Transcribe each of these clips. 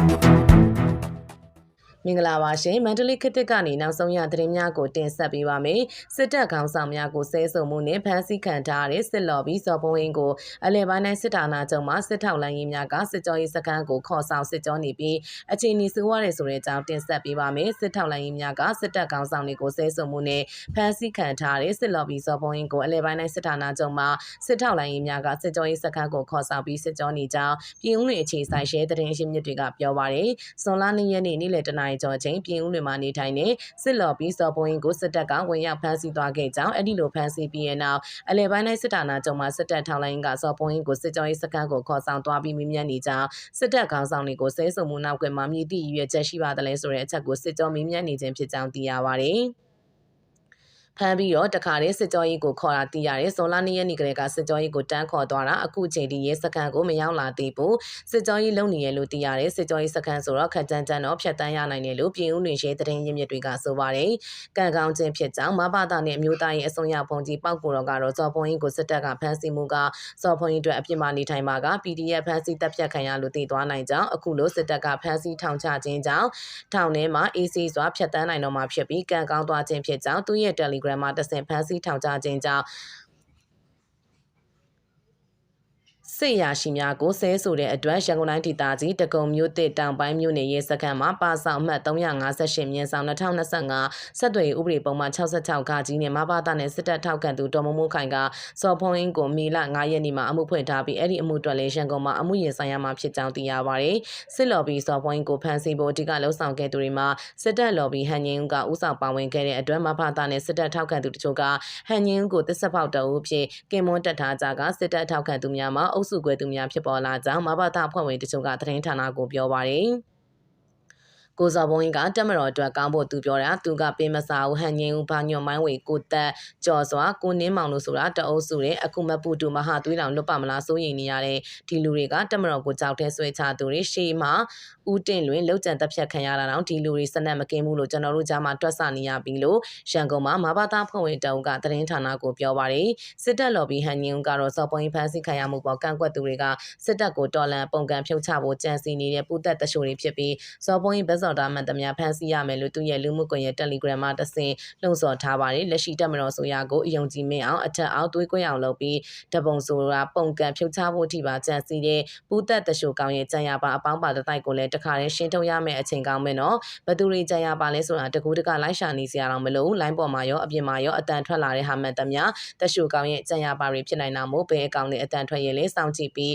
Thank you. မင်္ဂလာပါရှင်မန္တလေးခေတ်သစ်ကနေနောက်ဆုံးရသတင်းများကိုတင်ဆက်ပေးပါမယ်စစ်တပ်ခေါင်းဆောင်များကိုဆဲဆုံမှုနဲ့ဖမ်းဆီးခံထားရတဲ့စစ်လော်ဘီစော်ပုံးရင်ကိုအလဲပိုင်းတိုင်းစစ်ဌာနချုပ်မှစစ်ထောက်လိုင်းရေးများကစစ်ကြောရေးစခန်းကိုခေါ်ဆောင်စစ်ကြောနေပြီးအခြေအနေဆိုးရတဲ့ဆိုတဲ့အကြောင်းတင်ဆက်ပေးပါမယ်စစ်ထောက်လိုင်းရေးများကစစ်တပ်ခေါင်းဆောင်တွေကိုဆဲဆုံမှုနဲ့ဖမ်းဆီးခံထားရတဲ့စစ်လော်ဘီစော်ပုံးရင်ကိုအလဲပိုင်းတိုင်းစစ်ဌာနချုပ်မှစစ်ထောက်လိုင်းရေးများကစစ်ကြောရေးစခန်းကိုခေါ်ဆောင်ပြီးစစ်ကြောနေကြောင်းပြည်ဦးလွင်အခြေဆိုင်ရှဲသတင်းရှင်းမြစ်တွေကပြောပါရယ်ဇွန်လ2ရက်နေ့နေ့လယ်တနာရီကျော်ချိန်ပြည်ဦးလွင်မှာနေထိုင်တဲ့စစ်လော်ဘီစော်ပွင့်ကိုစစ်တပ်ကဝင်ရောက်ဖမ်းဆီးသွားခဲ့ကြောင်းအဲ့ဒီလိုဖမ်းဆီးပြီးတဲ့နောက်အလဲပိုင်းတိုင်းစစ်ဌာနချုပ်မှာစစ်တပ်ထောက်လိုင်းကစော်ပွင့်ကိုစစ်ကြောရေးစခန်းကိုခေါ်ဆောင်သွားပြီးမြင်းမြတ်နေကြောင်းစစ်တပ်ခေါင်းဆောင်တွေကိုဆဲဆုံမှုနောက်ကွယ်မှာမြည်သည့်ရွေချက်ရှိပါတယ်လဲဆိုတဲ့အချက်ကိုစစ်ကြောမြင်းမြတ်နေခြင်းဖြစ်ကြောင်းသိရပါတယ်။ ဖမ်းပြီးတော့တခါတည်းစစ်ကြောရေးကိုခေါ်တာသိရတယ်။ဇွန်လ2ရက်နေ့ကလေးကစစ်ကြောရေးကိုတန်းခေါ်သွားတာအခုချိန်ထိရဲစခန်းကိုမရောက်လာသေးဘူး။စစ်ကြောရေးလုံနေရလို့သိရတယ်။စစ်ကြောရေးစခန်းဆိုတော့ခက်ကြမ်းကြမ်းတော့ဖြတ်တန်းရနိုင်တယ်လို့ပြည်ဦးလွင်ရဲသတင်းရင်းမြစ်တွေကဆိုပါတယ်။ကံကောင်းခြင်းဖြစ်ကြောင်းမဘာသာနဲ့အမျိုးသားရေးအစုံရဖုန်ကြီးပောက်ကိုတော့ကတော့ဇော်ဖွန်ကြီးကိုစစ်တပ်ကဖမ်းဆီးမှုကဇော်ဖွန်ကြီးအတွက်အပြစ်မှနေထိုင်မှာက PDF ဖမ်းဆီးတပ်ဖြတ်ခံရလို့သိသွားနိုင်ကြောင်းအခုလိုစစ်တပ်ကဖမ်းဆီးထောင်ချခြင်းကြောင့်ထောင်ထဲမှာ AC စွာဖြတ်တန်းနိုင်တော့မှာဖြစ်ပြီးကံကောင်းသွားခြင်းဖြစ်ကြောင်းသူ့ရဲ့ Telegram မှာတဆင့်ဖမ်းဆီးထောင်ချခြင်းကြောင့် စစ်ရရှိများကိုဆဲဆိုတဲ့အတွက်ရန်ကုန်တိုင်းဒေသကြီးတကုံမြို့တစ်တောင်ပိုင်းမြို့နယ်ရဲစခန်းမှာပါဆောင်မှတ်358မြင်းဆောင်2025ဆက်သွယ်ဥပဒေပုံမှန်66ခါကြီးနဲ့မဘာသာနဲ့စစ်တပ်ထောက်ခံသူတော်မမိုးခိုင်ကစော်ဖုံးအင်းကိုမီလ9ရက်နေ့မှာအမှုဖွင့်ထားပြီးအဲ့ဒီအမှုအတွက်လည်းရန်ကုန်မှာအမှုရင်ဆိုင်ရမှာဖြစ်ကြောင်းသိရပါတယ်။စစ်လော်ဘီစော်ဖုံးအင်းကိုဖမ်းဆီးဖို့အဓိကလှုံ့ဆော်ခဲ့သူတွေမှာစစ်တပ်လော်ဘီဟန်ငင်းဦးကဥဆောင်ပါဝင်ခဲ့တဲ့အတွက်မဘာသာနဲ့စစ်တပ်ထောက်ခံသူတို့ကဟန်ငင်းဦးကိုတစ်ဆက်ပေါက်တအုပ်ဖြစ်ကင်မွန်းတက်ထားကြကစစ်တပ်ထောက်ခံသူများမှာအုပ်စုကွဲသူများဖြစ်ပေါ်လာကြောင်းမဘာသာဖွဲ့ဝင်တချို့ကသတင်းဌာနကိုပြောပါတယ်။ ကိုစောဘုံကတက်မတော်အတွက်ကောင်းဖို့သူပြောတာသူကပေးမစားဘူးဟန်ငင်းဦးဘာညွန်မိုင်းဝေကိုတက်ကြော်စွာကိုနင်းမောင်လို့ဆိုတာတအုပ်စုတဲ့အခုမပူတူမဟာသွေးတောင်လွတ်ပါမလားစိုးရိမ်နေရတဲ့ဒီလူတွေကတက်မတော်ကိုကြောက်တဲ့ဆွဲချသူတွေရှေ့မှာဦးတင်လွင်လောက်ကြံတက်ဖြတ်ခံရတာတော့ဒီလူတွေစနက်မကင်းဘူးလို့ကျွန်တော်တို့ကြားမှာတွက်ဆနေရပြီလို့ရန်ကုန်မှာမဘာသာဖွဲ့ဝင်တုံးကသတင်းဌာနကိုပြောပါတယ်စစ်တပ်လော်ဘီဟန်ငင်းဦးကတော့စော်ပွင့်ဖမ်းဆီးခံရမှုပေါ်ကန့်ကွက်သူတွေကစစ်တပ်ကိုတော်လန်ပုံကံဖြုတ်ချဖို့ကြံစီနေတဲ့ပူသက်တရှိုတွေဖြစ်ပြီးစော်ပွင့်ဘက်စော်တာမှန်သမျှဖမ်းဆီးရမယ်လို့သူရဲ့လူမှုကွန်ရက် Telegram မှာတဆင့်လှုံ့ဆော်ထားပါတယ်လက်ရှိတက်မတော်ဆိုရကိုအယုံကြည်မင်းအောင်အထက်အောက်သွေးကွင်းအောင်လုပ်ပြီးတပုံဆိုတာပုံကံဖြုတ်ချဖို့ထိပါကြံစီတဲ့ပူသက်တရှိုကောင်ရဲ့ကြံရပါအပေါင်းပါတတိုက်ကိုလည်းတခါတည်းရှင်းထုတ်ရမယ့်အချိန်ကောင်းမယ်နော်ဘသူတွေကြံရပါလဲဆိုတာတကူတကလိုက်ရှာနေစရာတော့မလိုလိုင်းပေါ်မှာရောအပြင်မှာရောအတန်ထွက်လာတဲ့ဟာမှန်သမျှတရှိုကောင်ရဲ့ကြံရပါတွေဖြစ်နိုင်တာမို့ဘယ်အကောင့်နဲ့အတန်ထွက်ရင်လဲစောင့်ကြည့်ပြီး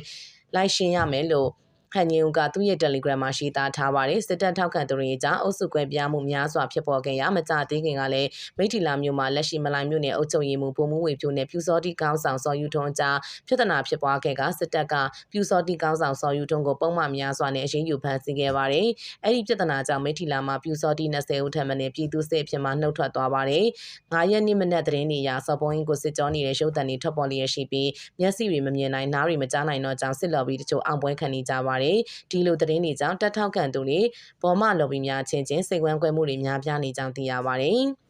လိုက်ရှင်းရမယ်လို့ ဟန်ညင်ဦးကသူ့ရဲ့ Telegram မှာရေးသားထားပါတယ်စစ်တပ်ထောက်ခံသူတွေကြားအုပ်စုကွဲပြားမှုများစွာဖြစ်ပေါ်ခဲ့ရမကြသေးခင်ကလည်းမိထီလာမြို့မှာလက်ရှိမလိုင်မြို့နယ်အုပ်ချုပ်ရေးမှူးပုံမှုဝေဖြိုးနဲ့ပြူစောတိကောင်းဆောင်စော်ယူထွန်းကြားပြဿနာဖြစ်ပွားခဲ့ကစစ်တပ်ကပြူစောတိကောင်းဆောင်စော်ယူထွန်းကိုပုံမှန်များစွာနဲ့အရေးယူဖမ်းဆီးခဲ့ပါတယ်အဲ့ဒီပြဿနာကြောင့်မိထီလာမှာပြူစောတိ20ဦးထပ်မံပြည်သူစစ်အဖြစ်မှနှုတ်ထွက်သွားပါတယ်9ရက်နေ့မနက်သတင်းတွေအရစော်ပုံးရင်ကိုစစ်ကြောနေတဲ့ရုပ်သံတွေထွက်ပေါ်လျက်ရှိပြီးမျက်စိတွေမမြင်နိုင်နားတွေမကြားနိုင်တော့ကြောင့်စစ်လော်ဘီတချို့အောင်ပွဲခံနေကြပါတယ်ဒီလိုသတင်းတွေကြောင့်တက်ထောက်ခံသူတွေဘောမလော်ဘီများချင်းချင်းစိတ်ဝမ်းကွဲမှုတွေများပြားနေကြောင်းသိရပါတယ်။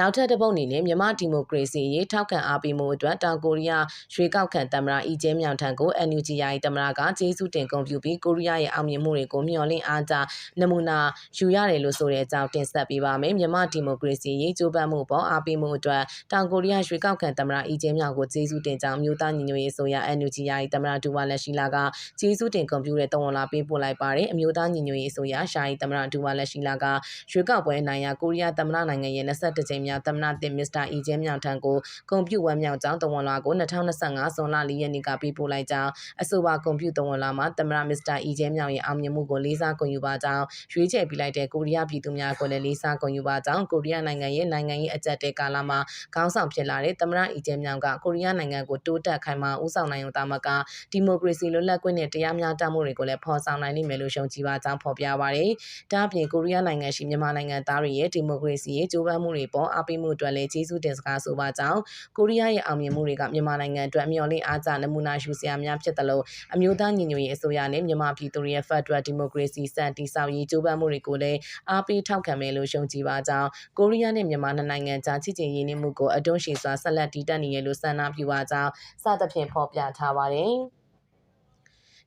နောက်ထပ်တစ်ပုတ်အနေနဲ့မြန်မာဒီမိုကရေစီရေးထောက်ခံအားပေးမှုအတွက်တောင်ကိုရီးယားရွေးကောက်ခံသမ္မတအီဂျဲမြောင်ထံကို NUG ယာယီသမ္မတကကျေးဇူးတင်ဂုဏ်ပြုပြီးကိုရီးယားရဲ့အောင်မြင်မှုတွေကိုမျှော်လင့်အားကြနမူနာယူရတယ်လို့ဆိုတဲ့အကြောင်းတင်ဆက်ပေးပါမယ်မြန်မာဒီမိုကရေစီရေးကြိုးပမ်းမှုပေါ်အားပေးမှုအတွက်တောင်ကိုရီးယားရွေးကောက်ခံသမ္မတအီဂျဲမြောင်ကိုကျေးဇူးတင်ကြောင်းမြို့သားညီညွတ်ရေးဆိုရ NUG ယာယီသမ္မတဒူဝါလက်ရှိလာကကျေးဇူးတင်ဂုဏ်ပြုတဲ့တဝန်လာပေးပို့လိုက်ပါတယ်အမျိုးသားညီညွတ်ရေးဆိုရရှာယီသမ္မတဒူဝါလက်ရှိလာကရွေးကောက်ပွဲနိုင်ရာကိုရီးယားသမ္မတနိုင်ငံရဲ့22ကြိမ်မြောက်သမ္မတတင်စ္စတာအီဂျဲမြောင်ထံကိုဂုံပြူဝမ်းမြောက်ကြောင်းတဝန်လာကို2025ဇွန်လ4ရက်နေ့ကပေးပို့လိုက်ကြောင်းအဆိုပါဂုံပြူတဝန်လာမှာသမ္မတမစ္စတာအီဂျဲမြောင်ရဲ့အောင်မြင်မှုကိုလေးစားဂုဏ်ယူပါကြောင်းရွေးချယ်ပြလိုက်တဲ့ကိုရီးယားပြည်သူများကိုလည်းလေးစားဂုဏ်ယူပါကြောင်းကိုရီးယားနိုင်ငံရဲ့နိုင်ငံရေးအကြက်တဲကာလမှာခေါင်းဆောင်ဖြစ်လာတဲ့သမ္မတအီဂျဲမြောင်ကကိုရီးယားနိုင်ငံကိုတိုးတက်ခိုင်မာဦးဆောင်နိုင်ုံတာမကဒီမိုကရေစီလွတ်လပ်ခွင့်နဲ့တရားမျှတမှုတွေကိုလည်းဖော်ဆောင်နိုင်လိမ့်မယ်လို့ယုံကြည်ပါကြောင်းဖော်ပြပါရယ်။ဒါ့အပြင်ကိုရီးယားနိုင်ငံရှိမြန်မာနိုင်ငံသားတွေရဲ့ဒီမိုကရေစီရေးကြိုးပမ်းမှုတွေပေါ်အားပေးမှုအတွက်လည်းကျေးဇူးတင်စကားဆိုပါကြောင်းကိုရီးယားရဲ့အောင်မြင်မှုတွေကမြန်မာနိုင်ငံအတွက်မျှော်လင့်အားကျနမူနာယူစရာများဖြစ်တယ်လို့အမျိုးသားညီညွတ်ရေးအစိုးရနဲ့မြန်မာပြည်သူတွေရဲ့ Federal Democracy စံတိဆောက်ရေးကြိုးပမ်းမှုတွေကိုလည်းအားပေးထောက်ခံမယ်လို့ယုံကြည်ပါကြောင်းကိုရီးယားနဲ့မြန်မာနှစ်နိုင်ငံကြားချစ်ကြည်ရင်းနှီးမှုကိုအတွန်းရှည်စွာဆက်လက်တည်တံ့နေရလို့ဆန္ဒပြုပါကြောင်းစသဖြင့်ဖော်ပြထားပါတယ်။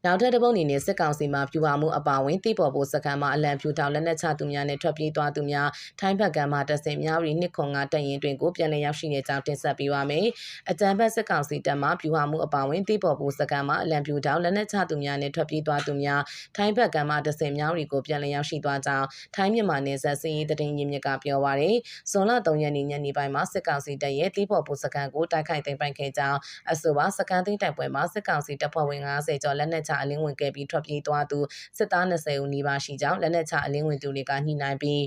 နောက်ထပ်တစ်ပုတ်အနေနဲ့စစ်ကောင်စီမှပြူပါမှုအပါအဝင်တိပေါ်ဖို့စကန်မှာအလံဖြူထောင်လက်နက်ချသူများနဲ့ထွက်ပြေးသွားသူများထိုင်းဘက်ကမှတဆင်များရီနှစ်ခွန်ကတပ်ရင်တွင်ကိုပြန်လည်ရောက်ရှိနေကြောင်းတင်ဆက်ပေးပါမယ်။အကြံဖက်စစ်ကောင်စီတပ်မှပြူပါမှုအပါအဝင်တိပေါ်ဖို့စကန်မှာအလံဖြူထောင်လက်နက်ချသူများနဲ့ထွက်ပြေးသွားသူများထိုင်းဘက်ကမှတဆင်များရီကိုပြန်လည်ရောက်ရှိသွားကြောင်းထိုင်းမြန်မာနယ်စပ်စီးရေးတရင်ရင်းမြစ်ကပြောပါရယ်။ဇွန်လ3ရက်နေ့ညနေပိုင်းမှာစစ်ကောင်စီတပ်ရဲ့တိပေါ်ဖို့စကန်ကိုတိုက်ခိုက်သိမ်းပိုက်ခဲ့ကြောင်းအဆိုပါစကန်သိမ်းတိုက်ပွဲမှာစစ်ကောင်စီတပ်ဖွဲ့ဝင်90ကျော်လက်နက်ချအလင်းဝင်ခဲ့ပြီးထွက်ပြေးသွားသူစစ်သား20ဦးနီးပါးရှိကြောင်းလက်နက်ချအလင်းဝင်သူတွေကညှိနှိုင်းပြီး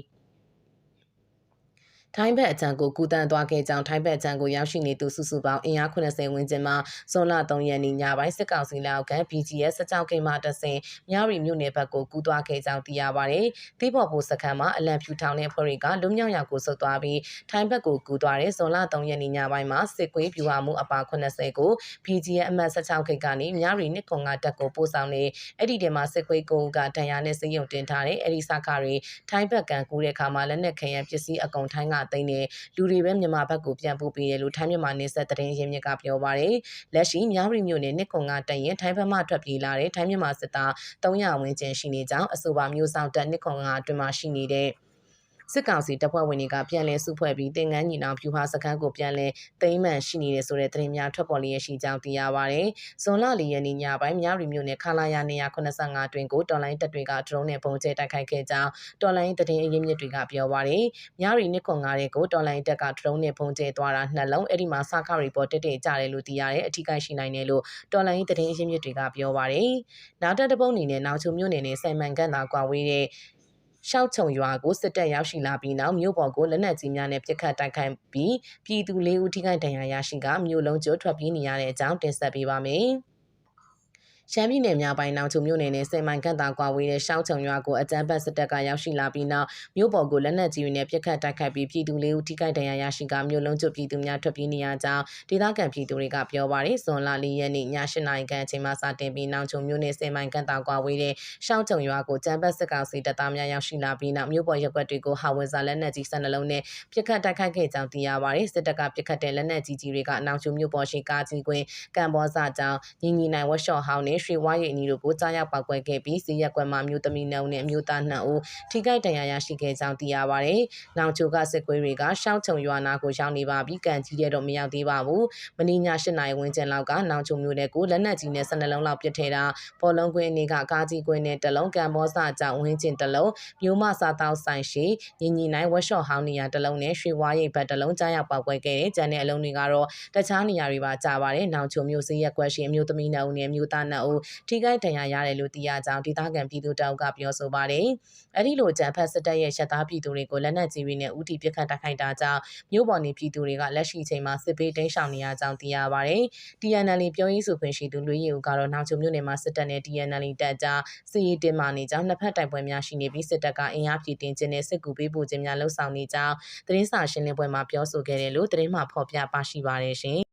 ထိုင်းဘက်အကြံကိုကူတန်းသွားခဲ့ကြောင်းထိုင်းဘက်အကြံကိုရောက်ရှိနေသူစုစုပေါင်းအင်အား80ဝန်းကျင်မှာဇွန်လ3ရက်နေ့ညပိုင်းစစ်ကောင်စီလက်အောက်က BGS စကြောက်ကိန်းမှတဆင်မြရီမြို့နယ်ဘက်ကိုကူးသွားခဲ့ကြောင်းသိရပါတယ်။တီးပေါ်ဖို့စခန်းမှာအလံဖြူထောင်တဲ့အဖွဲ့တွေကလူမြောက်ရောက်ကိုဆုတ်သွားပြီးထိုင်းဘက်ကိုကူးသွားတဲ့ဇွန်လ3ရက်နေ့ညပိုင်းမှာစစ်ကွေးပြူဟာမှုအပါ80ကို BGS အမှတ်16ခိတ်ကနေမြရီနှစ်ခွန်ကတက်ကိုပို့ဆောင်နေအဲ့ဒီထဲမှာစစ်ကွေးကုန်းကတန်ရာနဲ့စေယုံတင်ထားတဲ့အဲ့ဒီစကားတွေထိုင်းဘက်ကန်ကူးတဲ့အခါမှာလက်နက်ခဲယံပစ္စည်းအကုန်ထိုင်းကသိမ်းနေလူတွေပဲမြန်မာဘက်ကိုပြန်ပို့ပေးတယ်လို့ထိုင်းမြန်မာနေဆက်သတင်းရင်းမြစ်ကပြောပါရယ်လက်ရှိမြရီမြို့နယ်နှစ်ခွန်ကတရင်ထိုင်းဘက်မှထွက်ပြေးလာတဲ့ထိုင်းမြန်မာစစ်သား300ဝန်းကျင်ရှိနေကြောင်းအဆိုပါမျိုးဆောင်တက်နှစ်ခွန်ကအတွင်းမှာရှိနေတဲ့ စစ်ကောင်စီတပ်ဖွဲ့ဝင်တွေကပြန်လည်စုဖွဲ့ပြီးတင်ငန်းညီနောင်ဖြူဟာစခန်းကိုပြန်လည်သိမ်းမှန်ရှိနေတယ်ဆိုတဲ့သတင်းများထွက်ပေါ်လျက်ရှိကြောင်းသိရပါဗျ။ဇွန်လ၄ရက်နေ့ညပိုင်းမြရီမြို့နယ်ခလာယာ185တွင်ကိုတော်လိုင်းတပ်တွေကဒရုန်းနဲ့ပုံကျဲတိုက်ခိုက်ခဲ့ကြောင်းတော်လိုင်းသတင်းအရင်းမြစ်တွေကပြောပါဗျ။မြရီနှစ်ခွန်ကားတွေကိုတော်လိုင်းတပ်ကဒရုန်းနဲ့ပုံကျဲသွားတာနှလုံးအဲ့ဒီမှာစခရီပေါ်တက်တက်ကြတယ်လို့သိရတယ်အထူးကိရှိနိုင်တယ်လို့တော်လိုင်းသတင်းအရင်းမြစ်တွေကပြောပါဗျ။နောက်တစ်တပုံအနေနဲ့နောက်ချုံမြို့နယ်နဲ့စိုင်မန်ကန်သာကွာဝေးတဲ့ ရှောက်ချုံရွာကိုစစ်တပ်ရောက်ရှိလာပြီးနောက်မြို့ပေါ်ကိုလက်နက်ကြီးများနဲ့ပစ်ခတ်တိုက်ခိုက်ပြီးပြည်သူလေးဦးထိခိုက်ဒဏ်ရာရရှိကမြို့လုံးကျွတ်ထွက်ပြေးနေရတဲ့အကြောင်းတင်ဆက်ပေးပါမယ်။ ရှမ်းပြည်နယ်မြောက်ပိုင်းနောက်ချုံမြို့နယ်နဲ့စင်မိုင်ကန့်တာကွာဝေးတဲ့ရှောင်းချုံရွာကိုအကြမ်းဖက်စစ်တပ်ကရောက်ရှိလာပြီးနောက်မြို့ပေါ်ကိုလက်နက်ကြီးတွေနဲ့ပစ်ခတ်တိုက်ခိုက်ပြီးပြည်သူလေးဦးထိခိုက်ဒဏ်ရာရရှိကမြို့လုံးကျွတ်ပြည်သူများထွက်ပြေးနေရကြောင်းဒေသခံပြည်သူတွေကပြောပါရယ်ဇွန်လ၄ရက်နေ့ည၈နာရီခန့်အချိန်မှစတင်ပြီးနောက်ချုံမြို့နယ်စင်မိုင်ကန့်တာကွာဝေးတဲ့ရှောင်းချုံရွာကိုကြမ်းဖက်စစ်ကောင်စီတပ်သားများရောက်ရှိလာပြီးနောက်မြို့ပေါ်ရပ်ကွက်တွေကိုဟာဝန်စာလက်နက်ကြီး၁၂လုံးနဲ့ပစ်ခတ်တိုက်ခိုက်ခဲ့ကြောင်းသိရပါရယ်စစ်တပ်ကပစ်ခတ်တဲ့လက်နက်ကြီးကြီးတွေကနောက်ချုံမြို့ပေါ်ရှိကားကြီးကွင်းကံဘောစာကြောင်းညီညီနိုင်ဝက်ရှော့ဟောင်းနဲ့ရွှေဝါးရိပ်အနီတို့ကိုကြားရောက်ပောက်ကွဲခဲ့ပြီးစီရက်ကွက်မှာမြို့သမီးနှုံနဲ့မြို့သား2ဦးထိခိုက်ဒဏ်ရာရရှိခဲ့ကြောင်းသိရပါရယ်။နောင်ချိုကစစ်ကွေးတွေကရှောင်းချုံရွာနာကိုရောက်နေပါပြီ။ကန်ကြီးတဲ့တော့မရောက်သေးပါဘူး။မင်းည8နာရီဝန်းကျင်လောက်ကနောင်ချိုမြို့နယ်ကိုလက်နက်ကြီးနဲ့12လုံးလောက်ပစ်ထဲတာဘောလုံးကွင်းအနေကကားကြီးကွင်းနဲ့တလုံးကံဘောစာကြောင့်ဝင်းကျင်တလုံးမြို့မစာတောက်ဆိုင်ရှိညီညီနိုင်ဝက်ရှော့ဟောင်းနေရတလုံးနဲ့ရွှေဝါးရိပ်ဘက်တလုံးကြားရောက်ပောက်ကွဲခဲ့တဲ့ကျန်တဲ့အလုံးတွေကတော့တခြားနေရာတွေပါကြာပါတယ်။နောင်ချိုမြို့စေးရက်ကွက်ရှိအမျိုးသမီး2ဦးနဲ့မြို့သား2ဦးထိခိုက်ဒဏ်ရာရတယ်လို့သိရကြောင်းဒေသခံပြည်သူတောက်ကပြောဆိုပါတယ်။အဲဒီလိုကြံဖက်စစ်တပ်ရဲ့ရှက်သားပြည်သူတွေကိုလက်နက်ကြီးတွေနဲ့ဥတီပစ်ခတ်တိုက်ခိုက်တာကြောင့်မြို့ပေါ်နေပြည်သူတွေကလက်ရှိချိန်မှာစစ်ပေးတင်းရှောင်နေရကြောင်းသိရပါတယ်။ TNL ပြောရေးဆိုခွင့်ရှိသူလူရီဦးကတော့နောက်ချုံမြို့နယ်မှာစစ်တပ်နဲ့ TNL တပ်ကြားစစ်ရေးတင်မာနေကြောင်းနှစ်ဖက်တိုက်ပွဲများရှိနေပြီးစစ်တပ်ကအင်အားပြည်တင်ခြင်းနဲ့စစ်ကူပေးပို့ခြင်းများလှုံ့ဆော်နေကြောင်းသတင်းစာရှင်းလင်းပွဲမှာပြောဆိုခဲ့တယ်လို့သတင်းမှဖော်ပြပါရှိပါတယ်ရှင်